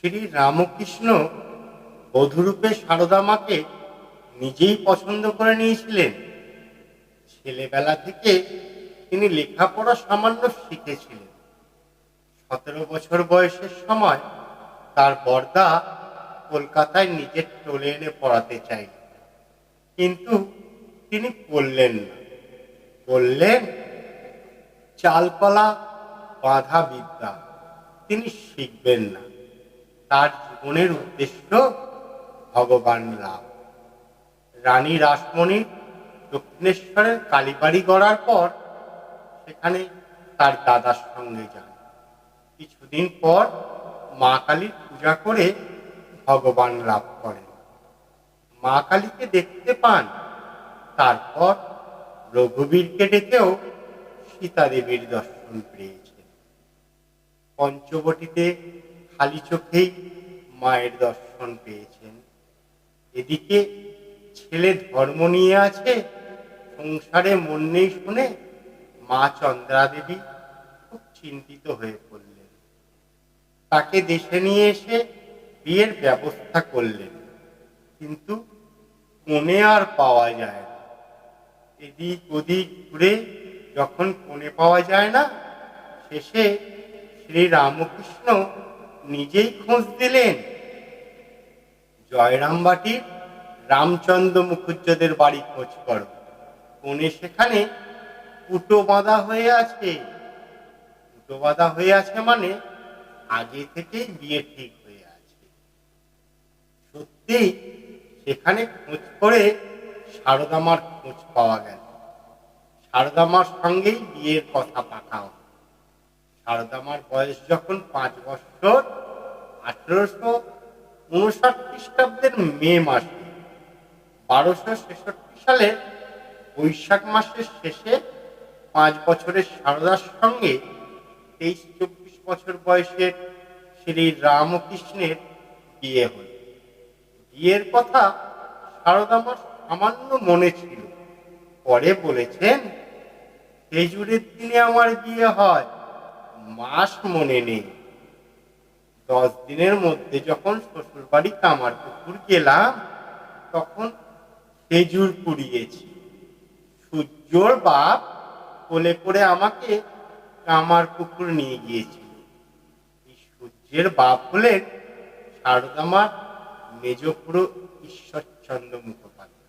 শ্রী রামকৃষ্ণ বধূরূপে সারদা মাকে নিজেই পছন্দ করে নিয়েছিলেন। ছেলেবেলা থেকে তিনি লেখাপড়া সামান্য শিখেছিলেন। সতেরো বছর বয়সের সময় তার বর্দা কলকাতায় নিজের টোলে এনে পড়াতে চাইলেন। কিন্তু তিনি পড়লেন না। বললেন চালপালা বাধা বিদ্যা, তিনি শিখবেন না। তার জীবনের উদ্দেশ্য ভগবান লাভ রানী রাসমণি দক্ষিণেশ্বরের কালীবাড়ি গড়ার পর সেখানে তার দাদার সঙ্গে যান। কিছুদিন পর মা কালীর পূজা করে ভগবান লাভ করেন। মা কালীকে দেখতে পান, তারপর রঘুবীরকে ডেকেও সীতা দেবীর দর্শন পেয়েছেন। পঞ্চবটিতে খালি চোখেই মায়ের দর্শন পেয়েছেন। এদিকে ছেলে ধর্ম নিয়ে আছে, সংসারে মন নেই শুনে মা চন্দ্রা দেবী খুব চিন্তিত হয়ে পড়লেন। তাকে দেশে নিয়ে এসে বিয়ের ব্যবস্থা করলেন, কিন্তু কোণে আর পাওয়া যায় না। এদিক ওদিক ঘুরে যখন কোণে পাওয়া যায় না, শেষে শ্রী রামকৃষ্ণ নিজেই খোঁজ দিলেন। জয়রামবাটির রামচন্দ্র মুখুজ্জদের বাড়ি খোঁজ করো। কোণে সেখানে কুটো বাঁধা হয়ে আছে। কুটো বাঁধা হয়ে আছে মানে আগে থেকেই বিয়ে ঠিক হয়ে আছে। সত্যি সেখানে খোঁজ করে সারদামার খোঁজ পাওয়া গেল। সারদামার সঙ্গেই বিয়ের কথা পাকা সারদামার বয়স যখন পাঁচ বছর, আঠেরোশো উনষাট খ্রিস্টাব্দের মে মাসে, বারোশো ছেষট্টি সালে বৈশাখ মাসের শেষে পাঁচ বছরের সারদার সঙ্গে তেইশ চব্বিশ বছর বয়সের শ্রী রামকৃষ্ণের বিয়ে হল। বিয়ের কথা সারদামার সামান্য মনে ছিল। পরে বলেছেন, খেজুরের দিনে আমার বিয়ে হয়। মাস মনে নেই। দশ দিনের মধ্যে যখন শ্বশুর বাড়ি কামার পুকুর গেলাম, তখন খেজুর পুড়িয়েছি। সূর্যর বাপ কোলে করে আমাকে কামার পুকুর নিয়ে গিয়েছিল। এই সূর্যের বাপ হলেন সারদামার মেজপুরো ঈশ্বরচন্দ্র মুখোপাধ্যায়।